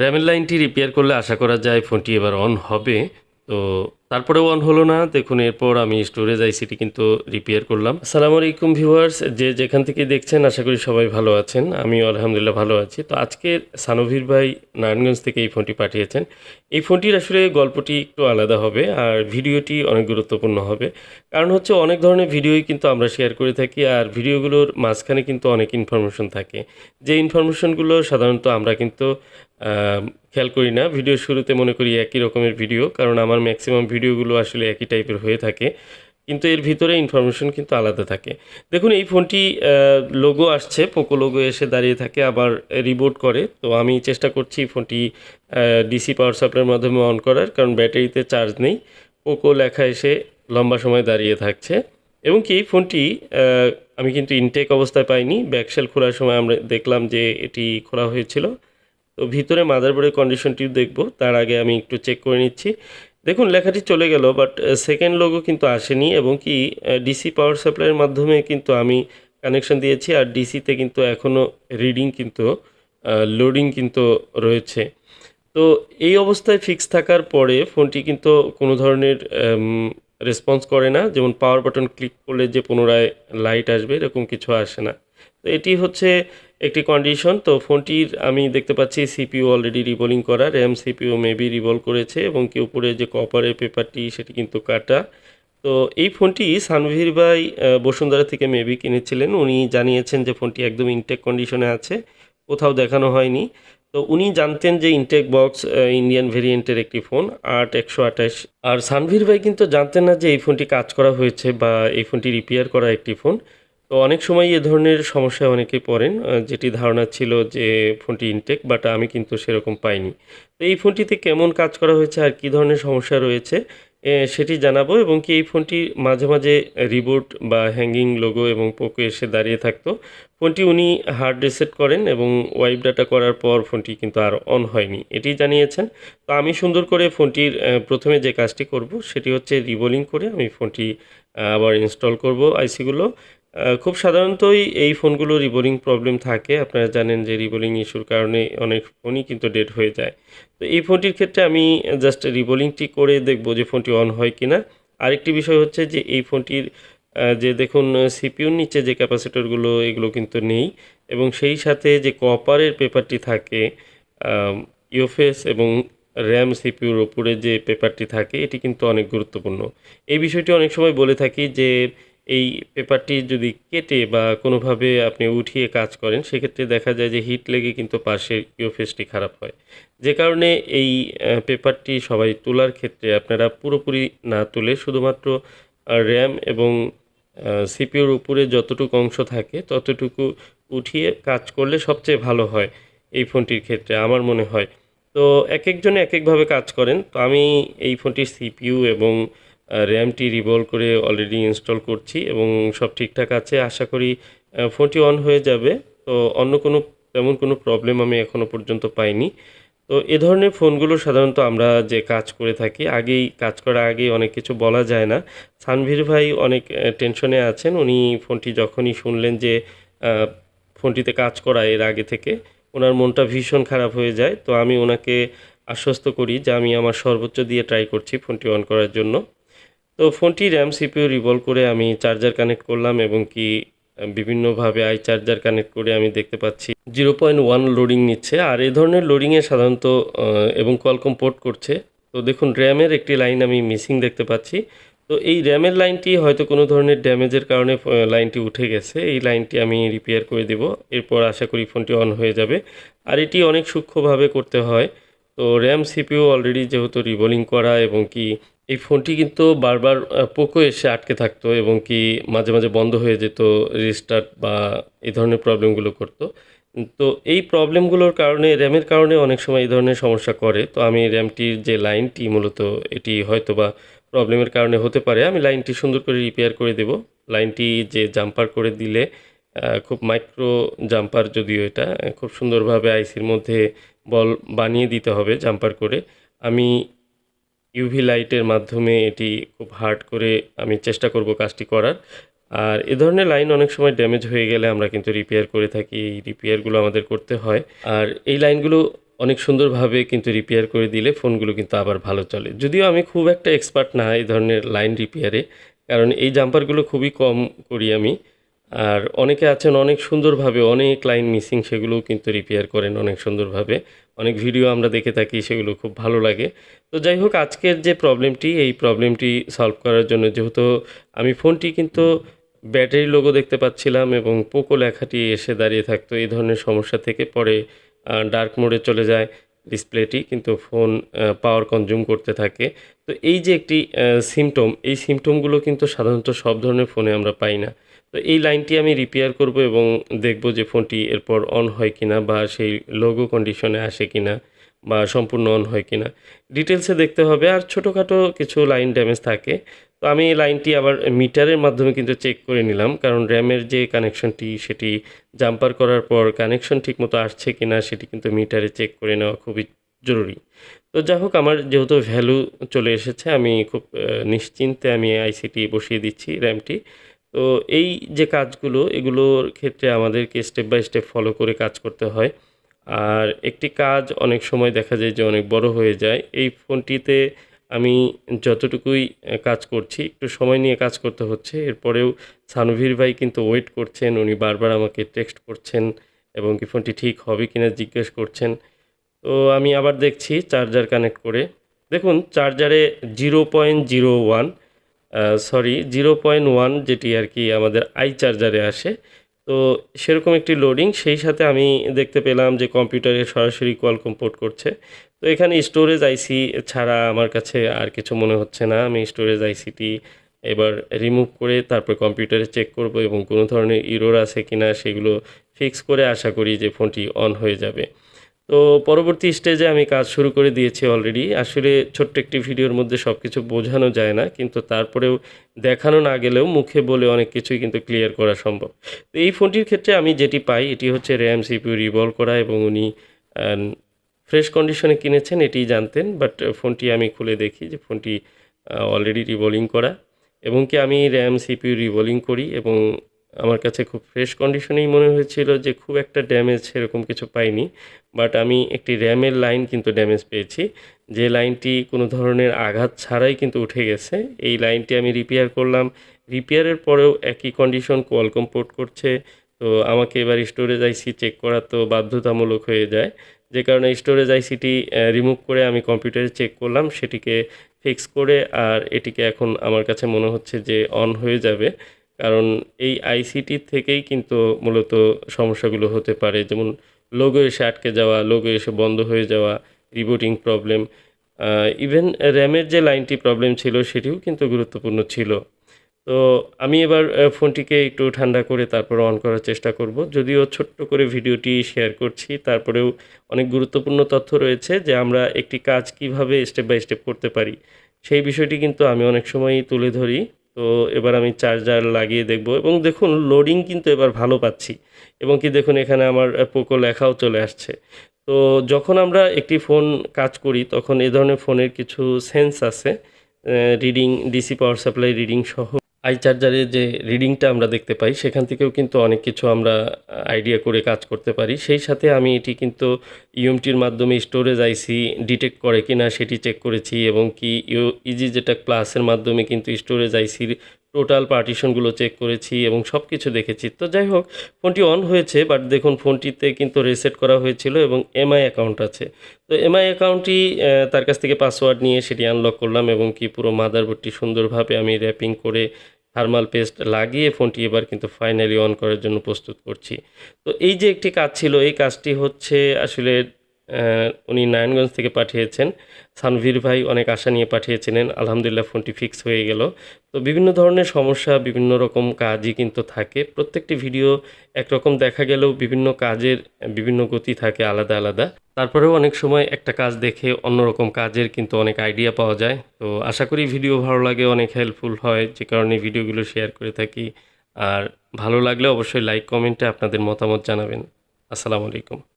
র্যামের লাইনটি রিপেয়ার করলে আশা করা যায় ফোনটি এবার অন হবে। তো তারপরেও অন হলো না। দেখুন, এরপর আমি স্টোরেজ আইসিটি কিন্তু রিপেয়ার করলাম। আসসালামু আলাইকুম ভিউয়ার্স যে যেখান থেকে দেখছেন, আশা করি সবাই ভালো আছেন। আমিও আলহামদুলিল্লাহ ভালো আছি। তো আজকে সানভীর ভাই নারায়ণগঞ্জ থেকে এই ফোনটি পাঠিয়েছেন। এই ফোনটির আসলে গল্পটি একটু আলাদা হবে আর ভিডিওটি অনেক গুরুত্বপূর্ণ হবে। কারণ হচ্ছে অনেক ধরনের ভিডিওই কিন্তু আমরা শেয়ার করে থাকি আর ভিডিওগুলোর মাঝখানে কিন্তু অনেক ইনফরমেশন থাকে। যে ইনফরমেশনগুলো সাধারণত আমরা কিন্তু খেয়াল করি না। ভিডিও শুরুতে মনে করি একই রকমের ভিডিও, কারণ আমার ম্যাক্সিমাম ভিডিওগুলো আসলে একই টাইপের হয়ে থাকে। কিন্তু এর ভিতরে ইনফরমেশন কিন্তু আলাদা থাকে। দেখুন, এই ফোনটি লোগো আসছে পোকো লোগো এসে দাঁড়িয়ে থাকে, আবার রিবোট করে। তো আমি চেষ্টা করছি ফোনটি ডিসি পাওয়ার সাপ্লাইয়ের মাধ্যমে অন করার, কারণ ব্যাটারিতে চার্জ নেই। পোকো লেখা এসে লম্বা সময় দাঁড়িয়ে থাকছে। এবং কি, এই ফোনটি আমি কিন্তু ইনটেক অবস্থায় পাইনি। ব্যাকশেল খোলার সময় আমরা দেখলাম যে এটি খোলা হয়েছিল। তো ভিতরে মাদারবোর্ডের কন্ডিশনটিও দেখব। তার আগে আমি একটু চেক করে নিচ্ছি। দেখুন, লেখাটি চলে গেল বাট সেকেন্ড লোগো কিন্তু আসেনি এবং কি ডিসি পাওয়ার সাপ্লাইয়ের মাধ্যমে কিন্তু আমি কানেকশন দিয়েছি আর ডিসিতে কিন্তু এখনও রিডিং কিন্তু লোডিং কিন্তু রয়েছে। তো এই অবস্থায় ফিক্স থাকার পরে ফোনটি কিন্তু কোনো ধরনের রেসপন্স করে না। যেমন পাওয়ার বাটন ক্লিক করলে যে পুনরায় লাইট আসবে, এরকম কিছু আসে না। তো এটি হচ্ছে একটি কন্ডিশন তো ফোনটির আমি দেখতে পাচ্ছি সিপিউ অলরেডি রিবোলিং করা র্যাম সিপিইউ মেবি রিভল করেছে এবং কি উপরে যে কপারের পেপারটি সেটি কিন্তু কাটা। তো এই ফোনটি সানভীর ভাই বসুন্ধরা থেকে মেবি কিনেছিলেন। উনি জানিয়েছেন যে ফোনটি একদম ইনটেক কন্ডিশনে আছে, কোথাও দেখানো হয়নি। তো উনি জানতেন যে ইনটেক বক্স ইন্ডিয়ান ভেরিয়েন্টের একটি ফোন, আট একশো আঠাশ। আর সানভীর ভাই কিন্তু জানতেন না যে এই ফোনটি কাজ করা হয়েছে বা এই ফোনটি রিপেয়ার করা একটি ফোন। তো অনেক সময় এ ধরনের সমস্যায় অনেকেই পড়েন। যেটি ধারণা ছিল যে ফোনটি ইনটেক, বাট আমি কিন্তু সেরকম পাইনি। তো এই ফোনটিতে কেমন কাজ করা হয়েছে আর কী ধরনের সমস্যা রয়েছে সেটি জানাব এবং কি এই ফোনটি মাঝে মাঝে রিবোট বা হ্যাঙ্গিং লোগো এবং পোকো এসে দাঁড়িয়ে থাকতো। ফোনটি উনি হার্ড রিসেট করেন এবং ওয়াইপ ডাটা করার পর ফোনটি কিন্তু আর অন হয়নি, এটি জানিয়েছেন। তো আমি সুন্দর করে ফোনটির প্রথমে যে কাজটি করব সেটি হচ্ছে রিবোলিং করে আমি ফোনটি আবার ইনস্টল করব আইসিগুলো। খুব সাধারণতই এই ফোনগুলো রিবোলিং প্রবলেম থাকে। আপনারা জানেন যে রিবোলিং ইস্যুর কারণে অনেক ফোনই কিন্তু ডেড হয়ে যায়। তো এই ফোনটির ক্ষেত্রে আমি জাস্ট রিবোলিংটি করে দেখব যে ফোনটি অন হয় কি না আরেকটি বিষয় হচ্ছে যে এই ফোনটির যে দেখুন সিপিউর নিচে যে ক্যাপাসিটরগুলো, এগুলো কিন্তু নেই এবং সেই সাথে যে কপারের পেপারটি থাকে ইউফেস এবং র্যাম সিপিউর ওপরে যে পেপারটি থাকে, এটি কিন্তু অনেক গুরুত্বপূর্ণ। এই বিষয়টি অনেক সময় বলে থাকি যে এই পেপারটি যদি কেটে বা কোনোভাবে আপনি উঠিয়ে কাজ করেন, সেক্ষেত্রে দেখা যায় যে হিট লেগে কিন্তু পাশের ইউফেসটি খারাপ হয়। যে কারণে এই পেপারটি সবাই তোলার ক্ষেত্রে আপনারা পুরোপুরি না তুলে শুধুমাত্র র্যাম এবং সিপিউর উপরে যতটুকু অংশ থাকে ততটুকু উঠিয়ে কাজ করলে সবচেয়ে ভালো হয় এই ফোনটির ক্ষেত্রে আমার মনে হয়। তো এক একজনে এক একভাবে কাজ করেন। তো আমি এই ফোনটির সিপিইউ এবং র্যামটি রিভলভ করে অলরেডি ইনস্টল করছি এবং সব ঠিকঠাক আছে। আশা করি ফোনটি অন হয়ে যাবে। তো অন্য কোনো, তেমন কোনো প্রবলেম আমি এখনও পর্যন্ত পাইনি। তো এ ধরনের ফোনগুলো সাধারণত আমরা যে কাজ করে থাকি, আগেই কাজ করার আগে অনেক কিছু বলা যায় না। সানভীর ভাই অনেক টেনশনে আছেন। উনি ফোনটি যখনই শুনলেন যে ফোনটিতে কাজ করা এর আগে থেকে, ওনার মনটা ভীষণ খারাপ হয়ে যায়। তো আমি ওনাকে আশ্বস্ত করি যে আমি আমার সর্বোচ্চ দিয়ে ট্রাই করছি ফোনটি অন করার জন্য। তো ফোনটি র্যাম সিপিইউ রিভলভ করে আমি চার্জার কানেক্ট করলাম এবং কি বিভিন্নভাবে আই চার্জার কানেক্ট করে আমি দেখতে পাচ্ছি। জিরো পয়েন্ট ওয়ান লোডিং নিচ্ছে। আর এই ধরনের লোডিংয়ে সাধারণত এবং কলকম পোর্ট করছে। তো দেখুন র্যামের একটি লাইন আমি মিসিং দেখতে পাচ্ছি। তো এই র্যামের লাইনটি হয়তো কোনো ধরনের ড্যামেজের কারণে লাইনটি উঠে গেছে। এই লাইনটি আমি রিপেয়ার করে দেব। এরপর আশা করি ফোনটি অন হয়ে যাবে। আর এটি অনেক সূক্ষ্মভাবে করতে হয়। তো র্যাম সিপিইউ অলরেডি যেহেতু রিবোলিং করা এবং কি এই ফোনটি কিন্তু বারবার পোকো এসে আটকে থাকতো এবং কি মাঝে মাঝে বন্ধ হয়ে যেত রিস্টার্ট বা এই ধরনের প্রবলেমগুলো করতো। তো এই প্রবলেমগুলোর কারণে র্যামের কারণে অনেক সময় এই ধরনের সমস্যা করে। তো আমি র্যামটির যে লাইনটি মূলত এটি হয়তো বা প্রবলেমের কারণে হতে পারে। আমি লাইনটি সুন্দর করে রিপেয়ার করে দেব। লাইনটি যে জাম্পার করে দিলে খুব মাইক্রো জাম্পার যদিও এটা, খুব সুন্দরভাবে আইসির মধ্যে বল বানিয়ে দিতে হবে জাম্পার করে। আমি ইউভি লাইটের মাধ্যমে এটি খুব হার্ড করে আমি চেষ্টা করব কাজটি করার। আর এ ধরনের লাইন অনেক সময় ড্যামেজ হয়ে গেলে আমরা কিন্তু রিপেয়ার করে থাকি, এই রিপেয়ারগুলো আমাদের করতে হয়। আর এই লাইনগুলো অনেক সুন্দরভাবে কিন্তু রিপেয়ার করে দিলে ফোনগুলো কিন্তু আবার ভালো চলে। যদিও আমি খুব একটা এক্সপার্ট না এই ধরনের লাইন রিপেয়ারে কারণ এই জাম্পারগুলো খুবই কম করি আমি। আর অনেকে আছেন অনেক সুন্দরভাবে, অনেক লাইন মিসিং সেগুলোও কিন্তু রিপেয়ার করেন অনেক সুন্দরভাবে। অনেক ভিডিও আমরা দেখে থাকি, সেগুলো খুব ভালো লাগে। তো যাই হোক, আজকের যে প্রবলেমটি এই প্রবলেমটি সলভ করার জন্য যেহেতু আমি ফোনটি কিন্তু ব্যাটারি লোগো দেখতে পাচ্ছিলাম এবং পোকো লেখাটি এসে দাঁড়িয়ে থাকতো, এই ধরনের সমস্যা থেকে পরে ডার্ক মোডে চলে যায় ডিসপ্লেটি কিন্তু ফোন পাওয়ার কনজিউম করতে থাকে। তো এই যে একটি সিমটম এই সিমটমগুলো কিন্তু সাধারণত সব ধরনের ফোনে আমরা পাই না। তো এই লাইনটি আমি রিপেয়ার করব এবং দেখব যে ফোনটি এরপর অন হয় কিনা বা সেই লোগো কন্ডিশনে আসে কিনা বা সম্পূর্ণ অন হয় কিনা। ডিটেলসে দেখতে হবে আর ছোটোখাটো কিছু লাইন ড্যামেজ থাকে। তো আমি এই লাইনটি আবার মিটারের মাধ্যমে কিন্তু চেক করে নিলাম, কারণ র্যামের যে কানেকশনটি সেটি জাম্পার করার পর কানেকশন ঠিকমতো আসছে কিনা, সেটি কিন্তু মিটারে চেক করে নেওয়া খুবই জরুরি। তো যাই হোক, আমার যেহেতু ভ্যালু চলে এসেছে, আমি খুব নিশ্চিন্তে আমি আইসিটি বসিয়ে দিচ্ছি র্যামটি তো এই যে কাজগুলো, এগুলোর ক্ষেত্রে আমাদেরকে স্টেপ বাই স্টেপ ফলো করে কাজ করতে হয়। আর একটি কাজ অনেক সময় দেখা যায় যে অনেক বড় হয়ে যায়। এই ফোনটিতে আমি যতটুকুই কাজ করছি, একটু সময় নিয়ে কাজ করতে হচ্ছে। এরপরেও সানভীর ভাই কিন্তু ওয়েট করছেন, উনি বারবার আমাকে টেক্সট করছেন এবং কি ফোনটি ঠিক হবে কিনা জিজ্ঞেস করছেন। তো আমি আবার দেখছি চার্জার কানেক্ট করে। দেখুন চার্জারে zero point zero one sorry zero point one যেটি আর কি আমাদের আই চার্জারে আসে। তো সেরকম একটি লোডিং সেই সাথে আমি দেখতে পেলাম যে কম্পিউটারে সরাসরি কোয়ালকম পোর্ট করছে। তো এখানে স্টোরেজ আইসি ছাড়া আমার কাছে আর কিছু মনে হচ্ছে না। আমি স্টোরেজ আইসিটি এবার রিমুভ করে তারপর কম্পিউটারে চেক করব এবং কোনো ধরনের ইরোর আছে কিনা সেগুলো ফিক্স করে আশা করি যে ফোনটি অন হয়ে যাবে। তো পরবর্তী স্টেজে আমি কাজ শুরু করে দিয়েছি অলরেডি আসলে ছোট্ট একটি ভিডিওর মধ্যে সব কিছু বোঝানো যায় না, কিন্তু তারপরেও দেখানো না গেলেও মুখে বলে অনেক কিছুই কিন্তু ক্লিয়ার করা সম্ভব। তো এই ফোনটির ক্ষেত্রে আমি যেটি পাই, এটি হচ্ছে র্যাম সিপিউ রিভলভ করা এবং উনি ফ্রেশ কন্ডিশনে কিনেছেন এটি জানতেন। বাট ফোনটি আমি খুলে দেখি যে ফোনটি অলরেডি রিভলিং করা। এবং কি আমি র্যাম সিপিউ রিভলিং করি এবং আমার কাছে খুব ফ্রেশ কন্ডিশনেই মনে হয়েছিল যে খুব একটা ড্যামেজ সেরকম কিছু পাইনি বাট আমি একটি র্যামের লাইন কিন্তু ড্যামেজ পেয়েছি। যে লাইনটি কোনো ধরনের আঘাত ছাড়াই কিন্তু উঠে গেছে, এই লাইনটি আমি রিপেয়ার করলাম। রিপেয়ারের পরেও একই কন্ডিশন কোয়ালকম পোর্ট করছে, তো আমাকে এবার স্টোরেজ আইসি চেক করা তো বাধ্যতামূলক হয়ে যায়। যে কারণে স্টোরেজ আইসিটি রিমুভ করে আমি কম্পিউটারে চেক করলাম, সেটিকে ফিক্স করে আর এটিকে এখন আমার কাছে মনে হচ্ছে যে অন হয়ে যাবে। কারণ এই আইসিটি থেকেই কিন্তু মূলত সমস্যাগুলো হতে পারে। যেমন লোগো এসে আটকে যাওয়া, লোগো এসে বন্ধ হয়ে যাওয়া রিবুটিং প্রবলেম ইভেন র্যামের যে লাইনটি প্রবলেম ছিল সেটিও কিন্তু গুরুত্বপূর্ণ ছিল। তো আমি এবার ফোনটিকে একটু ঠান্ডা করে তারপর অন করার চেষ্টা করব। যদিও ছোট্ট করে ভিডিওটি শেয়ার করছি, তারপরেও অনেক গুরুত্বপূর্ণ তথ্য রয়েছে যে আমরা একটি কাজ কীভাবে স্টেপ বাই স্টেপ করতে পারি। সেই বিষয়টি কিন্তু আমি অনেক সময়ই তুলে ধরি। তো এবার আমি চার্জার লাগিয়ে দেখব। এবং দেখুন লোডিং কিন্তু এবার ভালো পাচ্ছি। এবং কি দেখুন, এখানে আমার পোকো লেখাও চলে আসছে। তো যখন আমরা একটি ফোন কাজ করি, তখন এ ধরনের ফোনের কিছু সেন্স আছে। Reading DC power supply reading সহ। আই চার্জারের যে রিডিংটা আমরা দেখতে পাই, সেখান থেকেও কিন্তু অনেক কিছু আমরা আইডিয়া করে কাজ করতে পারি। সেই সাথে আমি এটি কিন্তু ইউএমটির মাধ্যমে স্টোরেজ আইসি ডিটেক্ট করে কি না সেটি চেক করেছি এবং কি ইউ ইজি যেটা প্লাসের মাধ্যমে কিন্তু স্টোরেজ আইসির টোটাল পার্টিশনগুলো চেক করেছি এবং সব কিছু দেখেছি। তো যাই হোক, ফোনটি অন হয়েছে বাট দেখুন ফোনটিতে কিন্তু রিসেট করা হয়েছিল এবং এমআই অ্যাকাউন্ট আছে। তো এমআই অ্যাকাউন্টটি তার কাছ থেকে পাসওয়ার্ড নিয়ে সেটি আনলক করলাম এবং কি পুরো মাদারবোর্ডটি সুন্দরভাবে আমি র্যাপিং করে থার্মাল পেস্ট লাগিয়ে ফোনটি এবার কিন্তু ফাইনালি অন করার জন্য প্রস্তুত করছি। তো এই যে একটি কাজ ছিল, এই কাজটি হচ্ছে আসলে উনি নারায়ণগঞ্জ থেকে পাঠিয়েছেন। সানভীর ভাই অনেক আশা নিয়ে পাঠিয়েছিলেন। আলহামদুলিল্লাহ ফোনটি ফিক্স হয়ে গেল। তো বিভিন্ন ধরনের সমস্যা, বিভিন্ন রকম কাজই কিন্তু থাকে। প্রত্যেকটি ভিডিও একরকম দেখা গেলেও বিভিন্ন কাজের বিভিন্ন গতি থাকে আলাদা আলাদা। তারপরেও অনেক সময় একটা কাজ দেখে অন্যরকম কাজের কিন্তু অনেক আইডিয়া পাওয়া যায়। তো আশা করি ভিডিও ভালো লাগে, অনেক হেল্পফুল হয়। যে কারণে ভিডিওগুলো শেয়ার করে থাকি। আর ভালো লাগলে অবশ্যই লাইক কমেন্টে আপনাদের মতামত জানাবেন। আসসালামু আলাইকুম।